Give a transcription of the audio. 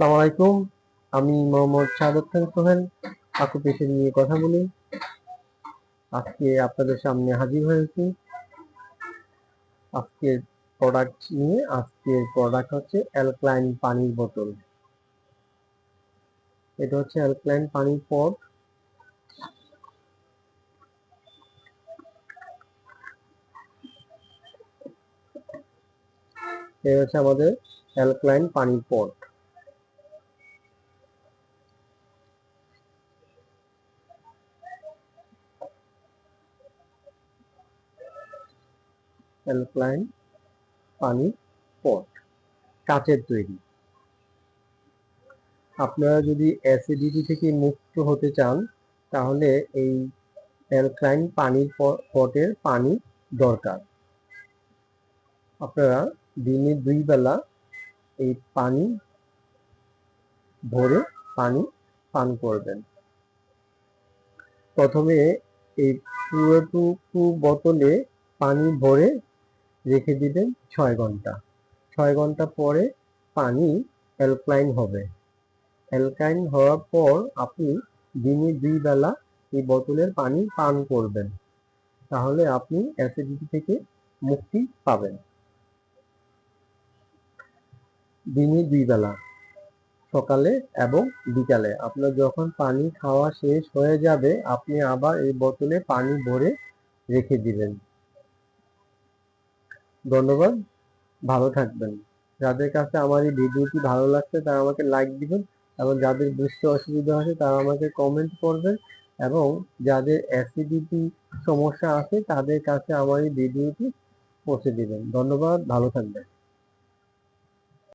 আসসালামু আলাইকুম। আমি মোহাম্মদ শাহাদত খান সোহেল কাকু পেশেন্ট নিয়ে কথা বলি। আজকে আপনাদের সামনে হাজির হয়েছি। আজকের প্রোডাক্ট নিয়ে, আজকের প্রোডাক্ট হচ্ছে অ্যালক্লাইন পানির বোতল এটা হচ্ছে অ্যালক্লাইন পানির পট এটা হচ্ছে আমাদের অ্যালক্লাইন পানির পট অ্যালক্লাইন পানির পট কাচের তৈরি। আপনারা যদি অ্যাসিডিটি থেকে মুক্ত হতে চান, তাহলে এই অ্যালক্লাইন পানির পটের পানি দরকার। আপনারা দিনে দুই বেলা এই পানি ভরে পানি পান করবেন। প্রথমে এই পুরোটুকু বোতলে পানি ভরে রেখে দিবেন ছয় ঘণ্টা। ছয় ঘণ্টা পরে পানি অ্যালক্লাইন হবে। অ্যালকাইন হওয়ার পর আপনি দিনে দুই বেলা এই বোতলের পানি পান করবেন। তাহলে আপনি অ্যাসিডিটি থেকে মুক্তি পাবেন। দিনে দুই বেলা, সকালে এবং বিকালে। আপনার যখন পানি খাওয়া শেষ হয়ে যাবে, আপনি আবার এই বোতলে পানি ভরে রেখে দিবেন। ধন্যবাদ। ভালো থাকবেন। যাদের কাছে আমার এই ভিডিওটি ভালো লাগছে, তারা আমাকে লাইক দিবেন এবং যাদের বুঝতে অসুবিধা আছে, তারা আমাকে কমেন্ট করবেন এবং যাদের অ্যাসিডিটি সমস্যা আছে, তাদের কাছে আমার এই ভিডিওটি পৌঁছে দেবেন। ধন্যবাদ, ভালো থাকবেন।